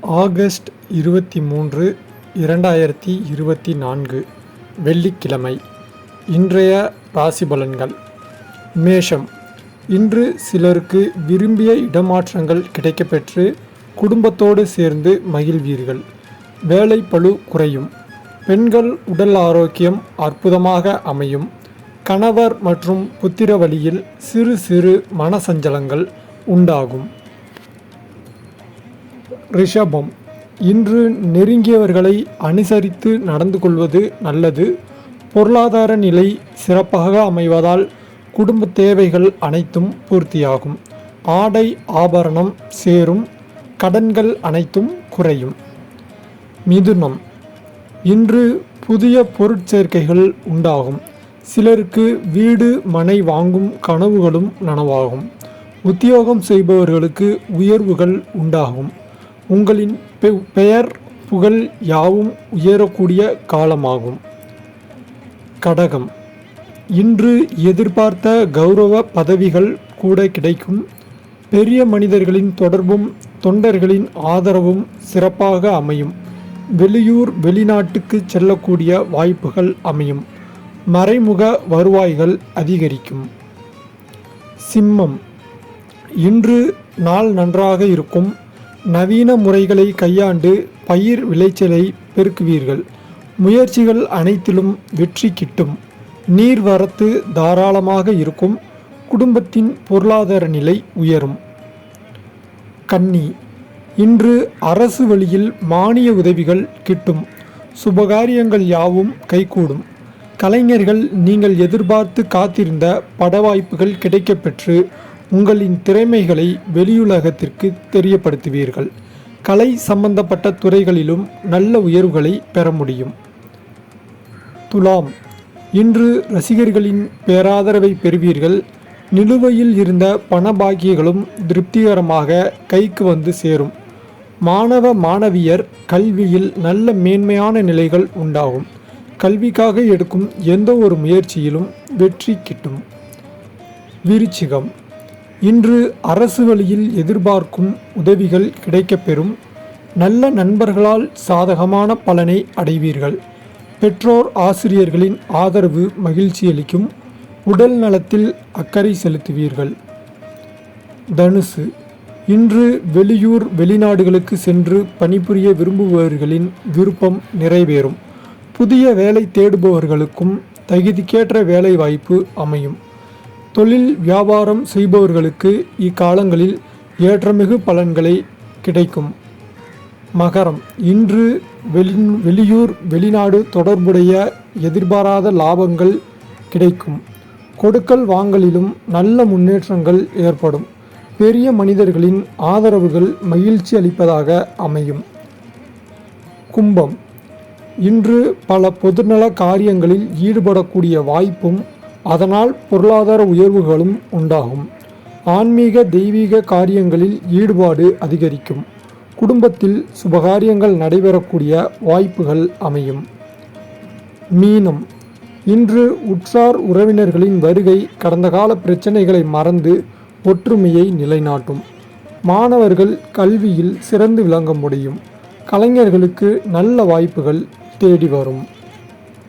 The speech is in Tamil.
ஆகஸ்ட் இருபத்தி மூன்று இரண்டாயிரத்தி இருபத்தி நான்கு வெள்ளிக்கிழமை. இன்றைய ராசி பலன்கள். மேஷம். இன்று சிலருக்கு விரும்பிய இடமாற்றங்கள் கிடைக்கப்பெற்று குடும்பத்தோடு சேர்ந்து மகிழ்வீர்கள். வேலை பளு குறையும். பெண்கள் உடல் ஆரோக்கியம் அற்புதமாக அமையும். கணவர் மற்றும் புத்திர வழியில் சிறு சிறு மனசஞ்சலங்கள் உண்டாகும். ரிஷபம் இன்று நெருங்கியவர்களை அனுசரித்து நடந்து கொள்வது நல்லது. பொருளாதார நிலை சிறப்பாக அமைவதால் குடும்ப தேவைகள் அனைத்தும் பூர்த்தியாகும். ஆடை ஆபரணம் சேரும் கடன்கள் அனைத்தும் குறையும். மிதுனம் இன்று புதிய பொருட்சேர்க்கைகள் உண்டாகும். சிலருக்கு வீடு மனை வாங்கும் கனவுகளும் நனவாகும். உத்தியோகம் செய்பவர்களுக்கு உயர்வுகள் உண்டாகும். உங்களின் பெ- பெயர் புகழ் யாவும் உயரக்கூடிய காலமாகும். கடகம். இன்று எதிர்பார்த்த கௌரவ பதவிகள் கூட கிடைக்கும். பெரிய மனிதர்களின் தொடர்பும் தொண்டர்களின் ஆதரவும் சிறப்பாக அமையும். வெளியூர் வெளிநாட்டுக்கு செல்லக்கூடிய வாய்ப்புகள் அமையும். மறைமுக வருவாய்கள் அதிகரிக்கும். சிம்மம். இன்று நாள் நன்றாக இருக்கும். நவீன முறைகளை கையாண்டு பயிர் விளைச்சலை பெருக்குவீர்கள். முயற்சிகள் அனைத்திலும் வெற்றி கிட்டும். நீர் வரத்து தாராளமாக இருக்கும். குடும்பத்தின் பொருளாதார நிலை உயரும். கன்னி. இன்று அரசு வழியில் மானிய உதவிகள் கிட்டும். சுபகாரியங்கள் யாவும் கைகூடும். கலைஞர்கள் நீங்கள் எதிர்பார்த்து காத்திருந்த பட வாய்ப்புகள் கிடைக்கப்பெற்று உங்களின் திறமைகளை வெளியுலகத்திற்கு தெரியப்படுத்துவீர்கள். கலை சம்பந்தப்பட்ட துறைகளிலும் நல்ல உயர்வுகளை பெற முடியும். துலாம். இன்று ரசிகர்களின் பேராதரவை பெறுவீர்கள். நிலுவையில் இருந்த பண பாக்கியங்களும் திருப்திகரமாக கைக்கு வந்து சேரும். மாணவ மாணவியர் கல்வியில் நல்ல மேன்மையான நிலைகள் உண்டாகும். கல்விக்காக எடுக்கும் எந்த ஒரு முயற்சியிலும் வெற்றி கிட்டும். விருச்சிகம். இன்று அரசு வழியில் எதிர்பார்க்கும் உதவிகள் கிடைக்கப்பெறும். நல்ல நண்பர்களால் சாதகமான பலனை அடைவீர்கள். பெற்றோர் ஆசிரியர்களின் ஆதரவு மகிழ்ச்சியளிக்கும் உடல் நலத்தில் அக்கறை செலுத்துவீர்கள். தனுசு. இன்று வெளியூர் வெளிநாடுகளுக்கு சென்று பணிபுரிய விரும்புபவர்களின் விருப்பம் நிறைவேறும். புதிய வேலை தேடுபவர்களுக்கும் தகுதிக்கேற்ற வேலை வாய்ப்பு அமையும். தொழில் வியாபாரம் செய்பவர்களுக்கு இக்காலங்களில் ஏற்றமிகு பலன்களை கிடைக்கும். மகரம். இன்று வெளி வெளியூர் வெளிநாடு தொடர்புடைய எதிர்பாராத லாபங்கள் கிடைக்கும். கொடுக்கல் வாங்கலிலும் நல்ல முன்னேற்றங்கள் ஏற்படும். பெரிய மனிதர்களின் ஆதரவுகள் மகிழ்ச்சி அளிப்பதாக அமையும். கும்பம். இன்று பல பொதுநல காரியங்களில் ஈடுபடக்கூடிய வாய்ப்பும் அதனால் பொருளாதார உயர்வுகளும் உண்டாகும். ஆன்மீக தெய்வீக காரியங்களில் ஈடுபாடு அதிகரிக்கும். குடும்பத்தில் சுபகாரியங்கள் நடைபெறக்கூடிய வாய்ப்புகள் அமையும். மீனம். இன்று உற்றார் உறவினர்களின் வருகை கடந்த கால பிரச்சனைகளை மறந்து ஒற்றுமையை நிலைநாட்டும். மாணவர்கள் கல்வியில் சிறந்து விளங்க முடியும். கலைஞர்களுக்கு நல்ல வாய்ப்புகள் தேடி வரும்.